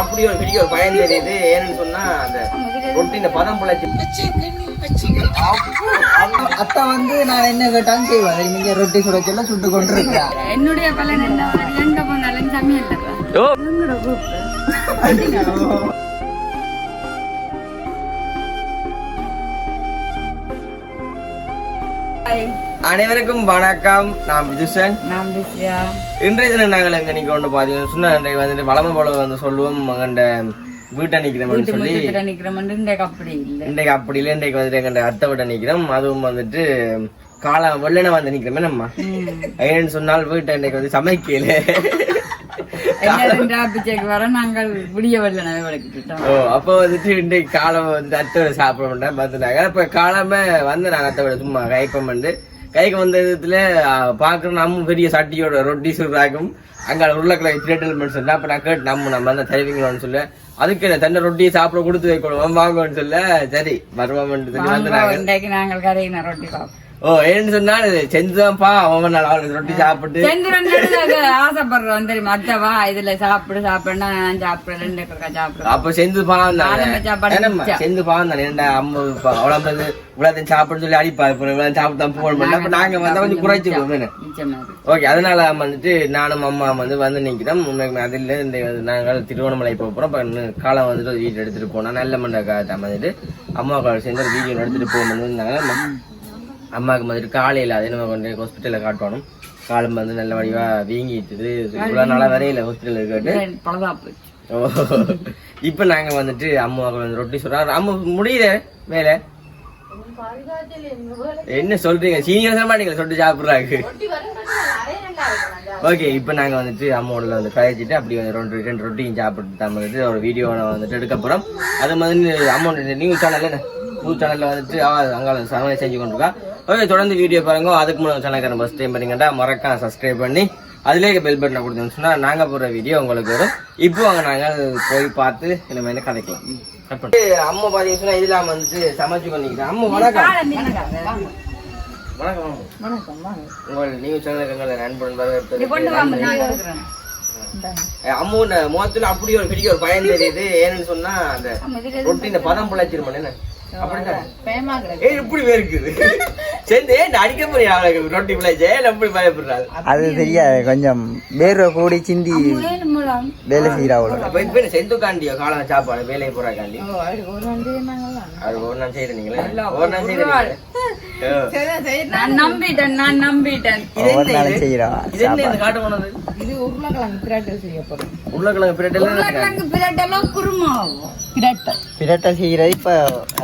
அப்படி ஒரு ஒரு பயம் தெரியுது. ஏன்னு சொன்னா அந்த ரொட்டின பதம் பிழைச்சி அத்தை வந்து நான் என்ன கேட்டாலும் செய்வாங்க நீங்க ரொட்டி சுட சொல்ல சுட்டு கொண்டு இருக்கா என்னுடைய பலன் என்ன? எங்க போனாலும் சமையல் அனைவருக்கும் வணக்கம். நான் விதுஷன் நான் பிஸியா இன்றைய தினம் நாங்கள் எங்க நிக்க கொண்டு பாத்தீங்கன்னா சொன்ன இன்றைக்கு வந்துட்டு வளமை போல வந்து சொல்லுவோம். அங்கண்ட வீட்டை நிக்கிறோம்னு வீட்டு சொல்லி. இன்றைக்கு அப்படி இல்லை. இன்றைக்கு அப்படி இல்லை. இன்றைக்கு வந்துட்டு எங்க அத்தை விட நிக்கிறோம் அதுவும் வந்துட்டு காலம் வெள்ளன வந்து நிக்கிறோமே நம்ம. ஏன்னு சொன்னால் வீட்டை இன்றைக்கு வந்து சமைக்கல. பிச்சைக்கு வர நாங்கள் விடிய ஓ அப்போ வந்துட்டு இன்றைக்கு காலம் வந்து அத்தை சாப்பிட மாட்டேன் பார்த்துட்டாங்க அப்ப காலமே வந்து நாங்க அத்தை விட சும்மா கைப்பம் கைக்கு வந்த விதத்துல பாக்குறோம் நம்ம பெரிய சட்டியோட ரொட்டி சுடுறாக்கும் அங்க உருளைக்கிழங்கு திரேட்டல் சொன்னா அப்ப நான் கேட்டு நம்ம நம்ம வந்து தருவீங்களோன்னு சொல்ல அதுக்கு தன்னை ரொட்டியை சாப்பிட கொடுத்து வைக்கணும் வாங்கன்னு சொல்ல சரி நாங்கள் கரையின ரொட்டி பார்ப்போம் ஓ ஏன்னு சொன்னா செஞ்சுதான்ப்பா அவன் அவளுக்கு ரொட்டி சாப்பிட்டு. செந்திரன் ஆசைப்படுறோம் தெரியுமா? அத்தவா இதுல சாப்பிடு சாப்பிடுனா நான் சாப்பிடுறேன் ரெண்டு கக்கா சாப்பிடுறேன் அப்ப செந்து பாவம் தானே. செந்து பாவம் தானே அம்மா இப்ப அவ்வளவு இவ்வளவு சாப்பிட சொல்லி அடிப்பா இப்ப இவ்வளவு சாப்பிட்டு தான் போன் பண்ண அப்ப நாங்க வந்து கொஞ்சம் இருக்கு. ஓகே அதனால வந்துட்டு நானும் அம்மா வந்து வந்து நிக்கிறோம். உண்மைக்கு அதில் இந்த நாங்கள் திருவண்ணாமலை போக போறோம். இப்ப காலம் வந்துட்டு வீட்டு எடுத்துட்டு போனா நல்ல மண்ட வந்துட்டு அம்மா கால் சேர்ந்து வீடியோ எடுத்துட்டு போகணும் இருந்தாங்க. அம்மாவுக்கு வந்துட்டு காலையில அதே நம்ம கொண்டு ஹாஸ்பிட்டல்ல காட்டணும் காலம் வந்து நல்ல வடிவா வீங்கிட்டு இவ்வளவு நாளா வரையில ஹாஸ்பிட்டல் கேட்டு பலதா போச்சு. ஓ இப்ப நாங்க வந்துட்டு அம்மாவுக்கு வந்து ரொட்டி சொல்றோம் அம்மா முடியுத வேலை? என்ன சொல்றீங்க? சீனியர் சொல்ல மாட்டீங்களா சொட்டு சாப்பிடுறாங்க ஓகே இப்போ நாங்க வந்துட்டு அம்மாவோட வந்து கழிச்சிட்டு அப்படி வந்து ரெண்டு ரெண்டு ரொட்டியும் சாப்பிட்டு தான் வந்துட்டு ஒரு வீடியோ வந்துட்டு எடுக்க போறோம். அது மாதிரி அம்மாவோட நியூஸ் சேனல்ல நியூஸ் சேனல்ல வந்துட்டு அங்கால சமையல் செஞ்சு கொண்டிருக்கா. ஓகே தொடர்ந்து வீடியோ பாருங்க. அதுக்கு முன்னாடி சேனலுக்கு ஃபர்ஸ்ட் டைம் பண்ணீங்கன்னா மறக்காம சப்ஸ்கிரைப் பண்ணி அதுலேயே பெல் பட்டனை கொடுத்தோம்னு சொன்னா நாங்க போடுற வீடியோ உங்களுக்கு வரும். இப்போ அங்க நாங்கள் போய் பார்த்து இந்த மாதிரி கதைக்கலாம். அம்மா பாத்தீங்கன்னா சொன்னா இதெல்லாம் வந்துட்டு சமைச்சு கொண்டிருக்கிறேன் அம்மா வணக்கம். வணக்கம். உங்கள் நியூஸ் சேனலுக்கு எங்களை நண்பன் அம்மூன் முகத்துல அப்படி ஒரு பெரிய ஒரு பயம் தெரியுது. ஏன்னு சொன்னா அந்த ரொட்டி இந்த பதம் பிழைச்சிருமன் என்ன? அப்படிதான் ஏய் இப்படி இருக்குது சேர்ந்து ஏன் அடிக்க போறியா அவளுக்கு ரொட்டி பிழைச்சே எப்படி பயப்படுறாள் அது தெரியாது கொஞ்சம் வேர்வை கூடி சிந்தி வேலை செய்யறா அப்ப இப்ப என்ன செந்து காண்டியோ காலம் சாப்பாடு வேலையை போறா காண்டி ஒரு அது நாள் செய்யறீங்களே ஒரு நாள் செய்யறீங்களே நான் நம்பிட்டேன் நான் நம்பிட்டேன். ஒவ்வொரு நாளும் செய்யறா இது? என்ன இந்த காட்டு போனது? இது உருளைக்கிழங்கு பிரட்டல் செய்ய போறோம். உருளைக்கிழங்கு பிரெட் எல்லாம் உருளைக்கிழங்கு பிரட்டெல்லாம் குருமா ஆகும் பிரட்டல் பிரட்டை செய்யறது இப்ப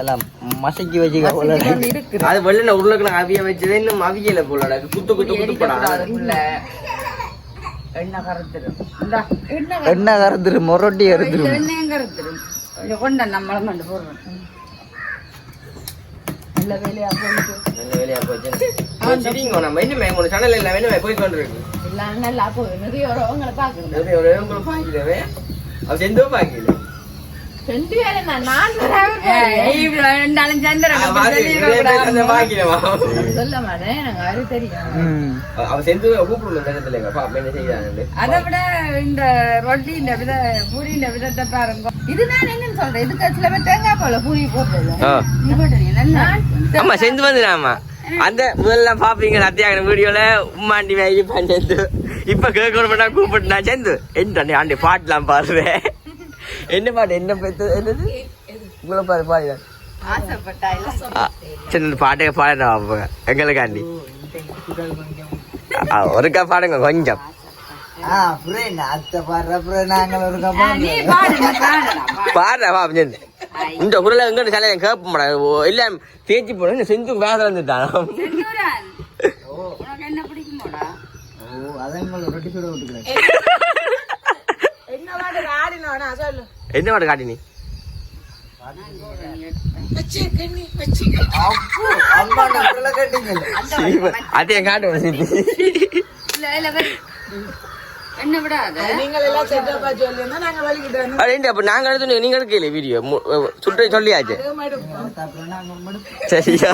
எல்லாம் மசக்கி வச்சுக்க அது உருளைக்கிழங்கு அவிய வச்சது இன்னும் அவியல போல குத்து குத்து குத்து போடா எண்ணெய் இந்தா, எண்ணெய் என்ன கறந்துரு மொரட்டி கறந்துரு கருத்து- எண்ணெயும் கருத்துரும் இதை கொண்ட நம்மள மண்டு போடுறோம் நல்ல வேலையா போயிட்டு. நல்ல வேலையா போச்சு. சரிங்க நம்ம இன்னுமே உங்க சேனல் எல்லாம் வேணுமே போய் கொண்டிருக்கு எல்லாம் நல்லா போகுது. நிறைய உறவுங்களை பாக்குது நிறைய உங்களை பாக்கலவே அவ செந்தோ பாக்கல செஞ்சு வேலை நான் நான் ரெண்டாலும் சந்திரன் சொல்ல மாட்டேன் எனக்கு அது தெரியும் அவ இந்த அப்பா என்ன செய்யறாங்க அதை விட இந்த ரொட்டி இந்த வித பூரி இந்த விதத்தை பாருங்க இதுதான் என்னன்னு சொல்றேன் இதுக்கு சில பேர் தேங்காய் போல பூரி ஆமா. செந்து வந்துடாமா அந்த முதல்ல பாப்பீங்க சத்தியாகிற வீடியோல உம்மாண்டி மேகி பண்ணு இப்ப கேட்கணும் கூப்பிட்டு நான் செந்து. என்ன ஆண்டி பாட்டுலாம் பாருவேன் என்ன பாட்டு என்ன பேத்து என்னது உங்களை பாரு பாடு இல்ல சின்ன பாட்டே பாடுறா அவங்க எங்களுக்காண்டி ஆ, ஒருக்கா பாடுங்க கொஞ்சம் பாடு பாடு. பாடுறா செந்து இந்த குரல எங்கிட்ட சில கேட்ப மாட்டேன் இல்ல தேய்ச்சி போன செந்து வேலை வந்துட்டான் என்ன என்ன பாட்டு காட்டி நீ? அம்மா நான் கேட்டீங்க அதையும் காட்டு சித்தி இல்ல இல்ல வை. என்ன விடாத நீங்கள் எல்லாம் செட்டப்பா சொல்லியிருந்தா நாங்க வழிகிட்டு வந்து அப்படின்ட்டு அப்ப நாங்க எடுத்து நீங்க எடுக்கல வீடியோ சுற்று சொல்லியாச்சு சரியா?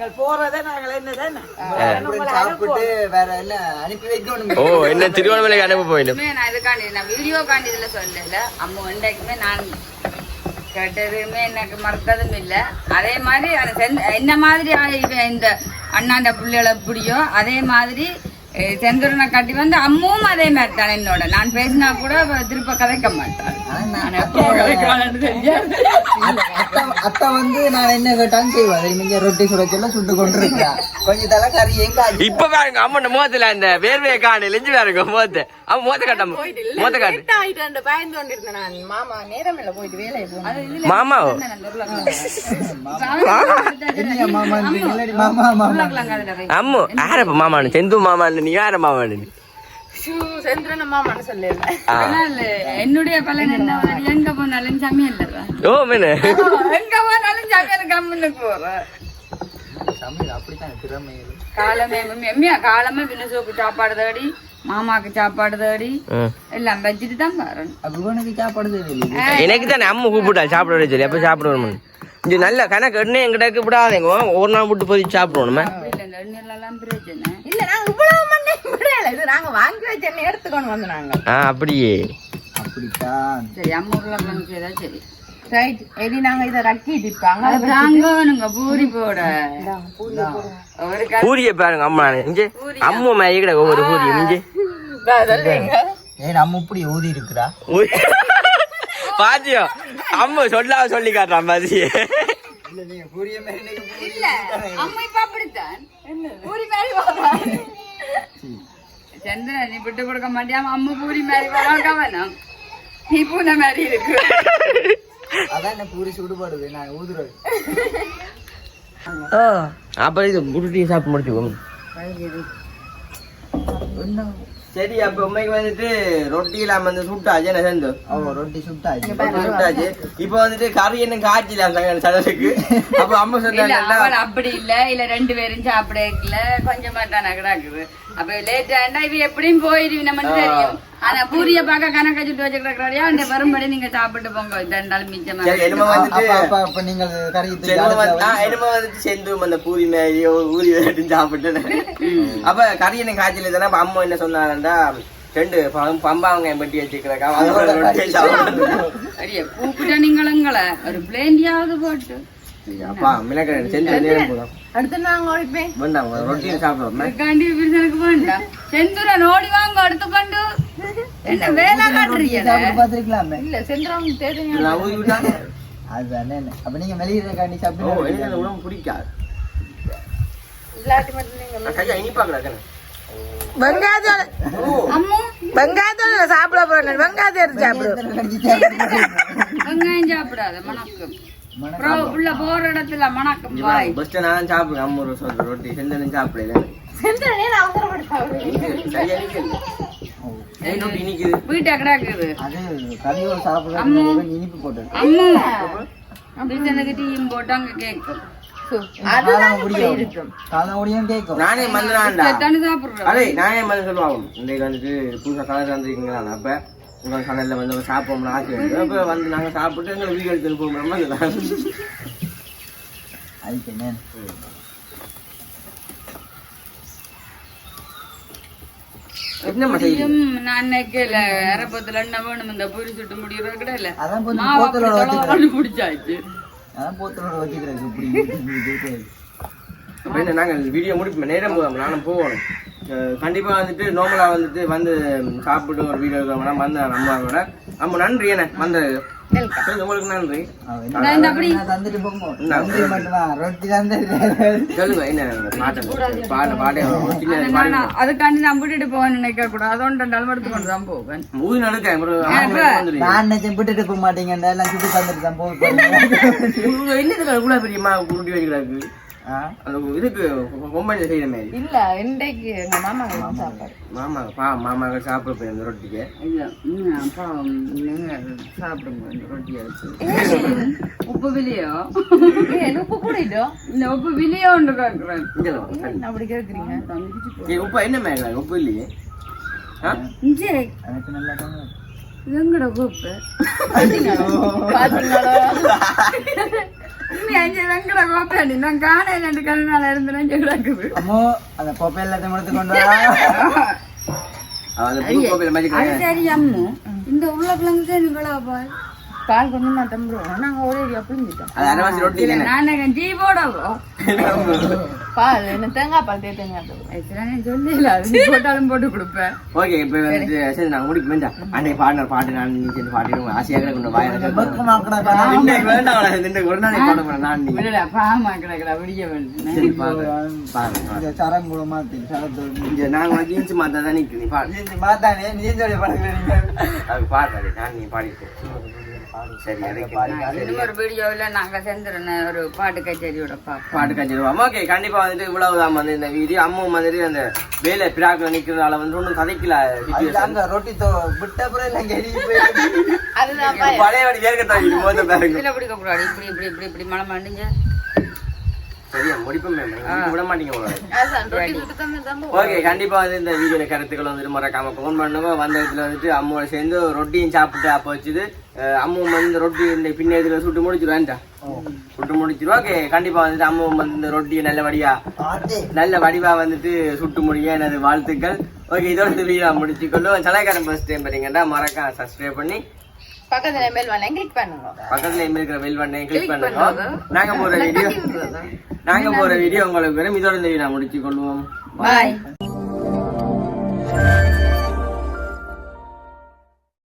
நீங்கள் போறதை நாங்கள் என்னதான் சாப்பிட்டு வேற என்ன அனுப்பி வைக்கணும் ஓ என்ன திருவண்ணாமலைக்கு அனுப்ப போயிடும் நான் இதுக்காண்டி நான் வீடியோ காண்டி இதுல சொல்லல. அம்மா என்றைக்குமே நான் கேட்டதுமே எனக்கு மறந்ததும் இல்ல. அதே மாதிரி என்ன மாதிரி ஆ- இவன் இந்த அண்ணாண்ட பிள்ளைகளை எப்படியோ அதே மாதிரி செந்தூரனை கட்டி வந்து அம்மும் அதே மாதிரி தான் என்னோட. நான் பேசினா கூட திருப்ப கதைக்க இல்ல, அத்தை வந்து நான் என்ன கேட்டாலும் செய்வா நீங்க ரொட்டி சுட சொல்ல சுட்டு கொண்டு இருக்கா கொஞ்சம் தலை கறி எங்க இப்ப பாருங்க அம்மன் முகத்துல அந்த வேர்வையை காணு லெஞ்சு பாருங்க முகத்தை. அவன் முகத்தை காட்டம் முகத்தை காட்டு ஆயிட்டு பயந்து கொண்டிருந்தேன் நான் மாமா நேரம் இல்ல போயிட்டு மாமா அம்மு யாரப்ப மாமானு செந்து மாமானு நீ யார மாமானு மாமான்னு என்னுடைய பலன் என்ன எங்க போனாலும் சமையல் ஓ மேனு எங்க போனாலும் சமையல் கம்முன்னு போறேன் சமையல் அப்படித்தான் திறமை காலமே எம்மியா காலமே வினசோக்கு சாப்பாடு தேடி மாமாக்கு சாப்பாடு தேடி எல்லாம் வச்சுட்டு தான் வரணும். சாப்பாடு தேவையில்லை. எனக்கு தானே அம்மு கூப்பிட்டா சாப்பிட வர சொல்லி அப்ப சாப்பிடுவோம் இது நல்ல கணக்கு என்ன எங்கிட்ட விடாதீங்க ஒரு நாள் விட்டு போய் சாப்பிடுவோம் இல்ல இந்த எண்ணெய்லாம் பிரச்சனை இல்ல. நாங்க இவ்வளவு மண்ணே விடையல இது நாங்க வாங்கி வச்ச எண்ணெய் எடுத்துக்கொண்டு வந்து நாங்க. ஆ அப்படியே. அப்படித்தான். சரி அம்மா உருளைக்கிழங்கு சரி. ரைட் எடி நாங்க இதை ரக்கிட்டு இருப்பாங்க அது தாங்கணுங்க பூரி போட. பூரியை பாருங்க அம்மா. இங்கே அம்மு மேய்கிட ஒவ்வொரு பூரி. இங்கே. ஏன் நம்ம இப்படி ஊதி இருக்கிறா பாத்தியோ? அம்மு சொல்லாம சொல்லி காட்டுறான் பாத்தியே. இல்ல நீங்க புரிய மாதிரி இல்ல அம்மா இப்ப அப்படித்தான். பூரி மாதிரி போடுறான் சந்திரன் நீ விட்டு கொடுக்க மாட்டியாம அம்மா பூரி மாதிரி கவனம். நீ பூனை மாதிரி இருக்கு. அதான் என்ன பூரி சுடுபாடுது நான் ஊதுறது. அப்ப இது புருட்டி சாப்பிட்டு முடிச்சுக்கோங்க சரி அப்ப உண்மைக்கு வந்துட்டு ரொட்டி இல்லாம வந்து சுட்டாச்சு என்ன சேர்ந்து? ரொட்டி சுட்டாச்சு. ரொட்டி சுட்டாச்சு. இப்ப வந்துட்டு கறி என்ன காய்ச்சலாம் சடலுக்கு. அப்ப அம்மா இல்ல சொன்னாங்க அப்படி இல்ல. இல்ல ரெண்டு பேரும் சாப்பிடல கொஞ்சமா தானே கிடக்குது. அப்ப லேட் ஆண்டா இவ எப்படியும் போயிருவி நம்ம தெரியும். ஆனா பூரிய பார்க்க கணக்க சுட்டு வச்சுக்கிறாரியா அந்த வரும்படி நீங்க சாப்பிட்டு போங்க. ரெண்டாலும் மிச்சமா. என்னமோ வந்துட்டு ஆ, என்னமோ வந்துட்டு செந்து அந்த பூரி மேரியோ ஊரி வேட்டு சாப்பிட்டு அப்ப கறி என்ன காய்ச்சல் தானே அம்மா என்ன சொன்னாங்கடா ரெண்டு பம்- பம்பாங்க வெட்டி வச்சுக்கிறக்கா அதோட கூப்பிட்ட நீங்களுங்கள ஒரு பிளேண்டியாவது போட்டு. அப்பா மிளகரை செஞ்சு போதும். அடுத்து நாங்க ஒழிப்பேன் வேண்டாம் ரொட்டியை சாப்பிடுவோம். செந்துரன் ஓடி வாங்க எடுத்துக்கொண்டு என்ன வேலை காட்டுறீங்க சாப்பிட்டு பார்த்திருக்கலாமே இல்ல செந்திரம் தேவையான நான் ஊதி விட்டா அதுதானே அப்ப நீங்க வெளியில காண்டி சாப்பிட்டு உடம்பு பிடிக்காது. இல்லாட்டி மட்டும் நீங்க கையா வெங்காயத்தோட வெங்காயத்தோட சாப்பிட போறேன் வெங்காயத்தை சாப்பிடு. வெங்காயம் சாப்பிடாத மணக்கும். உள்ள போற இடத்துல மணக்கும் ஃபர்ஸ்ட் நான் சாப்பிடுவேன் அம்மா ஒரு ரொட்டி. செஞ்சு சாப்பிடல அவசரப்பட்டு சாப்பிடுவேன் வீட்டை கறியோட சாப்பிடுறது இனிப்பு அம்மு. டீயும் போட்டு அங்க கேட்கும் நானே மருந்து சொல்லுவாங்க. இன்றைக்கு வந்துட்டு புதுசாக கலர் வந்திருக்கீங்களா அப்ப உங்க கடையில் வந்து சாப்பிடணும்னு ஆசை வந்து அப்ப வந்து நாங்க சாப்பிட்டு எங்களை அதுக்கு என்ன? நான் நினைக்கல. அரப்பத்துல என்ன வேணும்? இந்த பொரி சுட்டு முடியறது கிடையாது அதான் கொஞ்சம் பிடிச்சாச்சு அதான் போத்தலோட வச்சுக்கிறேன். இப்படி அப்ப என்ன நாங்கள் வீடியோ முடிப்போம். நேரம் போதும் நானும் போகணும். அஹ் கண்டிப்பா வந்துட்டு நார்மலா வந்துட்டு வந்து சாப்பிட்டு ஒரு வீடியோ எடுக்கலாம் வந்து அம்மா கூட அம்மா நன்றி என்ன? வந்தது. சரி, உங்களுக்கு நன்றி. அதுக்காண்டி நான் விட்டுட்டு போக நினைக்க கூடாது. அதோட ரெண்டாலும் எடுத்து கொண்டு தான் போவேன். நடக்க நான் விட்டுட்டு போக மாட்டீங்கடா எல்லாம் சுட்டு தந்துட்டு தான் போக என்னதுக்கு பெரியமா உருட்டி வச்சுக்கிறாரு ஆ அந்த இதுக்கு பொம்பளை செய்யற மாதிரி. இல்ல இன்றைக்கு எங்க மாமா சாப்பாடு. மாமா பா மாமாங்க சாப்பிட போய் அந்த ரொட்டிக்கு. இல்ல அப்பா நீங்க சாப்பிடுங்க இந்த ரொட்டியை வச்சு. உப்பு விலையோ? ஏன் உப்பு கூடிட்டோ? இந்த உப்பு விலையோ ஒன்று கேட்குறேன். அப்படி கேக்குறீங்க? ஏய், உப்பு என்ன மேல உப்பு இல்லையே. எனக்கு நல்லா பாத்தீங்களா? அம்மோ அந்த கோப்பை எல்லாத்தையும் எடுத்து கொண்டு வா அவன் அந்த புது கோப்பையில மாதிரி அது சரி அம்மு இந்த உள்ள பிள்ளைங்க நீங்களா பால் பால் கொஞ்சம் மாத்தம் ப்ரோ நாங்க ஒரே அடியா புரிஞ்சுட்டோம் நான் டீ போடவோ பால் என்ன தேங்காய் பால் தே தேங்காய் சொல்லல போட்டாலும் போட்டு கொடுப்பேன். ஓகே இப்போ சரி நாங்கள் முடிக்க வேண்டாம் அன்னைக்கு பாடினார் பாட்டு நான் நீ சேர்ந்து பாடிடுவோம். ஆசையாக கொண்டு இன்னைக்கு வேண்டாம் ஒரு நாளைக்கு பாட போறேன் நான் பாமா கிடக்குடா விடிய வேண்டும் சரி பாரு பாரு இந்த சரம் கூட மாத்தி சரத்தோடு இங்க நாங்க வந்து ஜீன்ஸ் மாத்தா தான் நிக்கு நீ பாடு. நீ மாத்தானே நீ சொல்லி படத்துல நீங்க அது பாடு நான் நீ பாடிட்டு. சரி இன்னும் ஒரு வீடியோவில் நாங்க செஞ்சிருந்த ஒரு பாட்டு கச்சேரியோட பாட்டு கஞ்சிடுவோம் ஓகே கண்டிப்பா வந்துட்டு இவ்வளவுதான் வந்து இந்த வீடியோ. அம்மா வந்துட்டு அந்த வேலை பிராக்கில் நிக்கிறதுனால வந்து ஒன்றும் கதைக்கல situation. அங்க ரொட்டி தோ விட்ட அப்புறம் அதுதான் பழைய வடி வேர்க்க தான் மோத பாருங்க. இதில் பிடிக்க கூடாது. இப்படி இப்படி இப்படி இப்படி மழை மாட்டிங்க. சரியா? முடிப்போம் மேம். விட மாட்டீங்க ஓகே கண்டிப்பா வந்து இந்த வீடியோல கருத்துக்கள் வந்துட்டு மறக்காம ஃபோன் பண்ணுங்க வந்த இடத்துல வந்துட்டு அம்மாவோட சேர்ந்து ரொட்டியும் சாப்பிட்டு அப்போ வச்சுது அம்மா வந்து இந்த ரொட்டி இந்த பின்னேதுல சுட்டு முடிச்சிருவான்டா சுட்டு முடிச்சிருவா. ஓகே கண்டிப்பா வந்துட்டு அம்மா வந்து இந்த ரொட்டியை நல்ல வடியா நல்ல வடிவா வந்துட்டு சுட்டு முடிய எனது வாழ்த்துக்கள். ஓகே இதோட வீடியோ முடிச்சுக்கொள்ளும் சலாய்க்காரன் ஃபர்ஸ்ட் டைம் பாத்தீங்கன்னா மறக்காம சப்ஸ்கிரைப் பண்ணி பக்கத்துல மேல் வேணா கிளிக் பண்ணுங்க. பக்கத்துல இருக்கிற பெல் பட்டனை கிளிக் பண்ணுங்க. நாங்க போற வீடியோ நாங்க போற வீடியோ உங்களுக்கு வரும். இதோட இந்த வீடியோ முடிச்சு கொள்வோம். பாய்